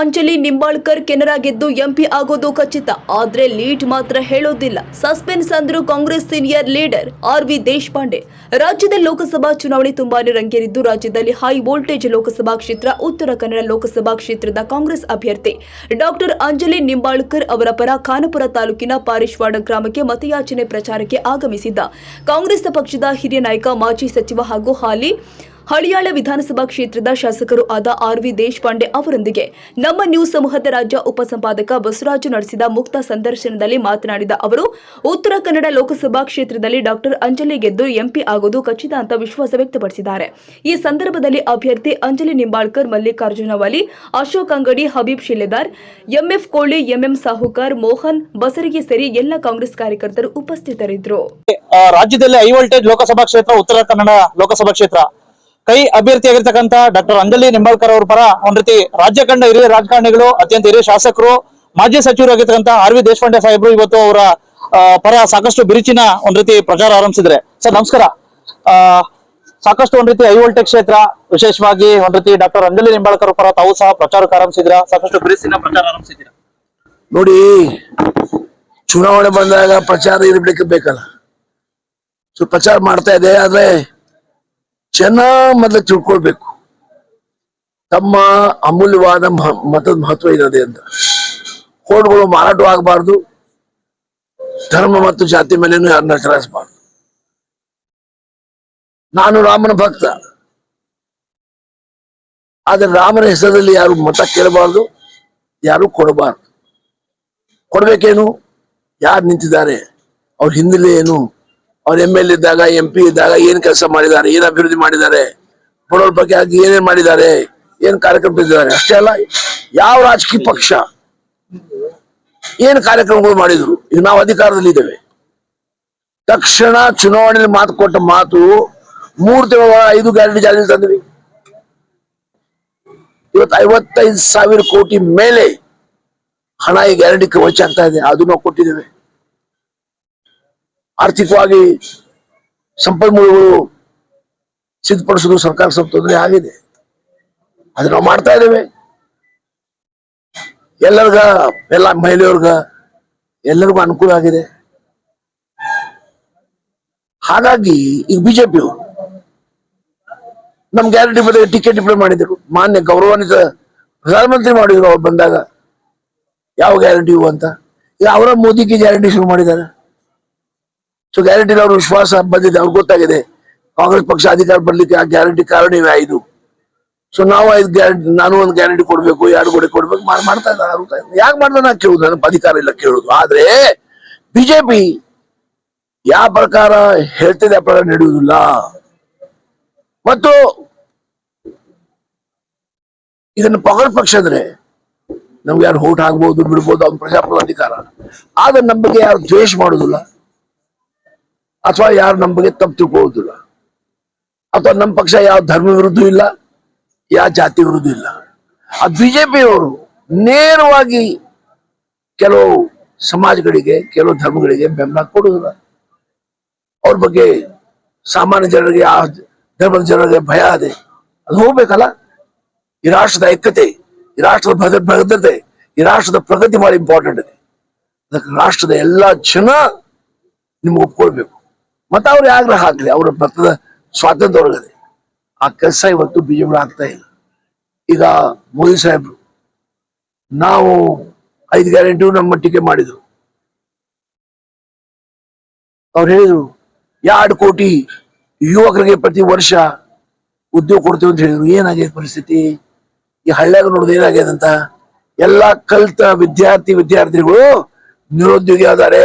ಅಂಜಲಿ ನಿಂಬಾಳ್ಕರ್ ಕೆನರಾ ಗೆದ್ದು ಎಂಪಿ ಆಗೋದು ಖಚಿತ. ಆದ್ರೆ ಲೀಡ್ ಮಾತ್ರ ಹೇಳೋದಿಲ್ಲ. ಸಸ್ಪೆನ್ಸ್ ಅಂದ್ರು Congress senior leader R V Deshpande. ರಾಜ್ಯದ ಲೋಕಸಭಾ ಚುನಾವಣೆ ತುಂಬಾನೇ ರಂಗೇರಿದ್ದು ರಾಜ್ಯದಲ್ಲಿ ಹೈ ವೋಲ್ಟೇಜ್ ಲೋಕಸಭಾ ಕ್ಷೇತ್ರ, ಉತ್ತರ ಕನ್ನಡ ಲೋಕಸಭಾ ಕ್ಷೇತ್ರದ ಕಾಂಗ್ರೆಸ್ ಅಭ್ಯರ್ಥಿ ಡಾಕ್ಟರ್ ಅಂಜಲಿ ನಿಂಬಾಳ್ಕರ್ ಅವರ ಪರ ಖಾನಪುರ ತಾಲೂಕಿನ ಪಾರಿಶ್ವಾಡ ಗ್ರಾಮಕ್ಕೆ ಮತಯಾಚನೆ ಪ್ರಚಾರಕ್ಕೆ ಆಗಮಿಸಿದ್ದ. ಕಾಂಗ್ರೆಸ್ ಪಕ್ಷದ ಹಿರಿಯ ನಾಯಕ, ಮಾಜಿ ಸಚಿವ ಹಾಗೂ ಹಾಲಿ ಹಳಿಯಾಳ ವಿಧಾನಸಭಾ ಕ್ಷೇತ್ರದ ಶಾಸಕರು ಆದ ಆರ್ ವಿ ದೇಶಪಾಂಡೆ ಅವರೊಂದಿಗೆ ನಮ್ಮ ನ್ಯೂಸ್ ಸಮೂಹದ ರಾಜ್ಯ ಉಪಸಂಪಾದಕ ಬಸವರಾಜು ನಡೆಸಿದ ಮುಕ್ತ ಸಂದರ್ಶನದಲ್ಲಿ ಮಾತನಾಡಿದ ಅವರು, ಉತ್ತರ ಕನ್ನಡ ಲೋಕಸಭಾ ಕ್ಷೇತ್ರದಲ್ಲಿ ಡಾಕ್ಟರ್ ಅಂಜಲಿ ಗೆದ್ದು ಎಂಪಿ ಆಗೋದು ಖಚಿತ ಅಂತ ವಿಶ್ವಾಸ ವ್ಯಕ್ತಪಡಿಸಿದ್ದಾರೆ. ಈ ಸಂದರ್ಭದಲ್ಲಿ ಅಭ್ಯರ್ಥಿ ಅಂಜಲಿ ನಿಂಬಾಳ್ಕರ್, ಮಲ್ಲಿಕಾರ್ಜುನ ವಲಿ, ಅಶೋಕ್ ಅಂಗಡಿ, ಹಬೀಬ್ ಶಿಲೆದಾರ್ ಎಂಎಫ್ ಕೋಳಿ, ಎಂಎಂ ಸಾಹುಕಾರ್, ಮೋಹನ್, ಬಸರಿಗೆ ಸೇರಿ ಎಲ್ಲ ಕಾಂಗ್ರೆಸ್ ಕಾರ್ಯಕರ್ತರು ಉಪಸ್ಥಿತರಿದ್ದರು. ರಾಜ್ಯದಲ್ಲಿ ಹೈ ವೋಲ್ಟೇಜ್ ಲೋಕಸಭಾ ಕ್ಷೇತ್ರ, ಉತ್ತರ ಕನ್ನಡ ಲೋಕಸಭಾ ಕ್ಷೇತ್ರ. ಕೈ ಅಭ್ಯರ್ಥಿಯಾಗಿರ್ತಕ್ಕಂಥ ಡಾಕ್ಟರ್ ಅಂಜಲಿ ನಿಂಬಾಳ್ಕರ್ ಅವ್ರ ಪರ ಒಂದ್ ರೀತಿ ರಾಜ್ಯ ಕಂಡ ಹಿರಿಯ ರಾಜಕಾರಣಿಗಳು ಅತ್ಯಂತ ಹಿರಿಯ ಶಾಸಕರು ಮಾಜಿ ಸಚಿವರಾಗಿರ್ತಕ್ಕಂಥ ಆರ್ ವಿ ದೇಶಪಾಂಡೆ ಸಾಹೇಬರು ಇವತ್ತು ಅವರ ಪರ ಸಾಕಷ್ಟು ಬಿರುಚಿನ ಒಂದ್ ರೀತಿ ಪ್ರಚಾರ ಆರಂಭಿಸಿದ್ರೆ ಸರ್ ನಮಸ್ಕಾರ. ಆ, ಸಾಕಷ್ಟು ಒಂದ್ ರೀತಿ ಹೈ ವೋಲ್ಟೇಜ್ ಕ್ಷೇತ್ರ ವಿಶೇಷವಾಗಿ ಒಂದ್ ರೀತಿ ಡಾಕ್ಟರ್ ಅಂಜಲಿ ನಿಂಬಾಳ್ಕರ್ ಪರ ತಾವು ಸಹ ಪ್ರಚಾರಕ್ಕೆ ಆರಂಭಿಸಿದ್ರ ಸಾಕಷ್ಟು ಬಿರುಸಿನ ಪ್ರಚಾರ ಆರಂಭಿಸಿದ್ರ ನೋಡಿ ಚುನಾವಣೆ ಬಂದಾಗ ಪ್ರಚಾರ ಇರ್ಲಿಕ್ಕೆ ಬೇಕಲ್ಲ. ಪ್ರಚಾರ ಮಾಡ್ತಾ ಇದೆ ಆದ್ರೆ ಜನ ಮೊದಲು ತಿಳ್ಕೊಳ್ಬೇಕು. ತಮ್ಮ ಅಮೂಲ್ಯವಾದ ಮತದ ಮಹತ್ವ ಇರೋದೆ ಅಂತ. ಕೋಡ್ಗಳು ಮಾರಾಟವಾಗಬಾರ್ದು. ಧರ್ಮ ಮತ್ತು ಜಾತಿ ಮೇಲೇನು ಯಾರನ್ನ ಚಲಾಯಿಸಬಾರ್ದು ನಾನು ರಾಮನ ಭಕ್ತ. ಆದ್ರೆ ರಾಮನ ಹೆಸರಲ್ಲಿ ಯಾರು ಮತ ಕೇಳಬಾರ್ದು, ಯಾರು ಕೊಡಬಾರ್ದು. ಕೊಡ್ಬೇಕೇನು? ಯಾರು ನಿಂತಿದ್ದಾರೆ? ಅವ್ರ ಹಿನ್ನೆಲೆ ಏನು? ಅವ್ರ ಎಂ ಎಲ್ ಇದ್ದಾಗ ಎಂ ಪಿ ಇದ್ದಾಗ ಏನ್ ಕೆಲಸ ಮಾಡಿದ್ದಾರೆ, ಏನ್ ಅಭಿವೃದ್ಧಿ ಮಾಡಿದ್ದಾರೆ ಬಡವ್ರ ಬಗ್ಗೆ ಆಗಿ ಏನೇನ್ ಮಾಡಿದ್ದಾರೆ, ಏನ್ ಕಾರ್ಯಕ್ರಮ ಇದ್ದಾರೆ ಅಷ್ಟೇ ಅಲ್ಲ, ಯಾವ ರಾಜಕೀಯ ಪಕ್ಷ ಏನ್ ಕಾರ್ಯಕ್ರಮಗಳು ಮಾಡಿದ್ರು ಈಗ ನಾವು ಅಧಿಕಾರದಲ್ಲಿ ಇದ್ದೇವೆ. ತಕ್ಷಣ ಚುನಾವಣೆಯಲ್ಲಿ ಮಾತು ಕೊಟ್ಟ ಮಾತು ಮೂರು ತಿಂಗಳ ಐದು ಗ್ಯಾರಂಟಿ ಜಾರಿ ತಂದ್ವಿ. ಇವತ್ತು ಐವತ್ತೈದು ಸಾವಿರ ಕೋಟಿ ಮೇಲೆ ಹಣ ಈ ಗ್ಯಾರಂಟಿ ಕವಚ ಆಗ್ತಾ ಇದೆ, ಅದು ನಾವು ಕೊಟ್ಟಿದ್ದೇವೆ. ಆರ್ಥಿಕವಾಗಿ ಸಂಪನ್ಮೂಲಗಳು ಸಿದ್ಧಪಡಿಸೋದು ಸರ್ಕಾರ ಸ್ವಲ್ಪ ತೊಂದರೆ ಆಗಿದೆ. ಅದು ನಾವು ಮಾಡ್ತಾ ಇದ್ದೇವೆ. ಎಲ್ಲರಿಗ, ಎಲ್ಲ ಮಹಿಳೆಯವ್ರಿಗ ಎಲ್ಲರಿಗೂ ಅನುಕೂಲ ಆಗಿದೆ. ಹಾಗಾಗಿ ಈಗ ಬಿಜೆಪಿ ನಮ್ ಗ್ಯಾರಂಟಿ ಬದಲಿಗೆ ಟಿಕೆಟ್ ಡಿಪ್ಲೇ ಮಾಡಿದ್ರು? ಮಾನ್ಯ ಗೌರವಾನ್ವಿತ ಪ್ರಧಾನಮಂತ್ರಿ ಮಾಡಿದ್ರು ಅವ್ರು ಬಂದಾಗ. ಯಾವ ಗ್ಯಾರಂಟಿ ಅಂತ? ಈಗ ಅವರ ಮೋದಿಗೆ ಗ್ಯಾರಂಟಿ ಶುರು ಮಾಡಿದ್ದಾರೆ. ಸೊ ಗ್ಯಾರಂಟಿ ಅವ್ರ ವಿಶ್ವಾಸ ಬಂದಿದೆ, ಅವ್ರಿಗೆ ಗೊತ್ತಾಗಿದೆ. ಕಾಂಗ್ರೆಸ್ ಪಕ್ಷ ಅಧಿಕಾರ ಬರ್ಲಿಕ್ಕೆ ಆ ಗ್ಯಾರಂಟಿ ಕಾರಣ ಇವೆ ಐದು ಸೊ ನಾವು ಐದು ಗ್ಯಾರಂಟಿ ನಾನು ಒಂದು ಗ್ಯಾರಂಟಿ ಕೊಡ್ಬೇಕು, ಎರಡು ಕೋಟಿ ಕೊಡ್ಬೇಕು ಮಾಡ್- ಮಾಡ್ತಾ ಇದ್ದಾರೆ ಯಾಕೆ ಮಾಡ್ದ ನಾ ಕೇಳುದು ನನ್ನ ಅಧಿಕಾರ ಇಲ್ಲ ಕೇಳುದು. ಆದ್ರೆ ಬಿಜೆಪಿ ಯಾವ ಪ್ರಕಾರ ಹೇಳ್ತಿದೆ, ಆ ಪ್ರಕಾರ ನಡೆಯುವುದಿಲ್ಲ. ಮತ್ತು ಇದನ್ನು ಪಗಡ್ ಪಕ್ಷ ಅಂದ್ರೆ ನಮ್ಗೆ ಯಾರು ಓಟ್ ಆಗ್ಬಹುದು ಬಿಡ್ಬೋದು, ಅವ್ನ ಪ್ರಜಾಪ್ರಭುತ್ವ ಅಧಿಕಾರ. ಆದ್ರೆ ನಮ್ಮ ಬಗ್ಗೆ ಯಾರು ದ್ವೇಷ ಮಾಡುದಿಲ್ಲ. ಅಥವಾ ಯಾರು ನಮ್ಮ ಬಗ್ಗೆ ತಪ್ಪು ತಿಳ್ಕೊಳ್ಳೋದಿಲ್ಲ. ಅಥವಾ ನಮ್ಮ ಪಕ್ಷ ಯಾವ ಧರ್ಮ ವಿರುದ್ಧ ಇಲ್ಲ, ಯಾವ ಜಾತಿ ವಿರುದ್ಧ ಇಲ್ಲ. ಆ ಬಿಜೆಪಿಯವರು ನೇರವಾಗಿ ಕೆಲವು ಸಮಾಜಗಳಿಗೆ, ಕೆಲವು ಧರ್ಮಗಳಿಗೆ ಬೆಂಬಲ ಕೊಡುವುದಿಲ್ಲ. ಅವ್ರ ಬಗ್ಗೆ ಸಾಮಾನ್ಯ ಜನರಿಗೆ ಆ ಧರ್ಮದ ಜನರಿಗೆ ಭಯ ಇದೆ ಅದು ಹೋಗ್ಬೇಕಲ್ಲ? ಈ ರಾಷ್ಟ್ರದ ಐಕ್ಯತೆ, ಈ ರಾಷ್ಟ್ರದ ಭದ್ರ, ಭದ್ರತೆ, ಈ ರಾಷ್ಟ್ರದ ಪ್ರಗತಿ ಬಹಳ ಇಂಪಾರ್ಟೆಂಟ್ ಇದೆ. ಅದಕ್ಕೆ ರಾಷ್ಟ್ರದ ಎಲ್ಲ ಜನ ನಿಮ್ಗೆ ಒಪ್ಕೊಳ್ಬೇಕು. ಮತ್ತೆ ಅವ್ರು ಆಗ್ರಹ ಹಾಕ್ಲಿ? ಅವ್ರ ಮತದ ಸ್ವಾತಂತ್ರ್ಯ ಒಳಗದೆ ಆ ಕೆಲಸ ಇವತ್ತು ಬಿಜೆಪಿ ಆಗ್ತಾ ಇಲ್ಲ. ಈಗ ಮೋದಿ ಸಾಹೇಬ್ರು, ನಾವು ಐದು ಗ್ಯಾರಂಟಿ ನಮ್ಮ ಮಟ್ಟಿಗೆ ಮಾಡಿದ್ರು. ಅವ್ರು ಹೇಳಿದ್ರು ಎರಡು ಕೋಟಿ ಯುವಕರಿಗೆ ಪ್ರತಿ ವರ್ಷ ಉದ್ಯೋಗ ಕೊಡ್ತೀವಿ ಅಂತ ಹೇಳಿದ್ರು. ಏನಾಗಿದೆ ಪರಿಸ್ಥಿತಿ? ಈ ಹಳ್ಳ್ಯಾಗ ನೋಡಿದ್ರೆ ಏನಾಗಿದೆ ಅಂತ? ಎಲ್ಲಾ ಕಲ್ತ ವಿದ್ಯಾರ್ಥಿ, ವಿದ್ಯಾರ್ಥಿಗಳು ನಿರುದ್ಯೋಗಿ ಆದಾರೆ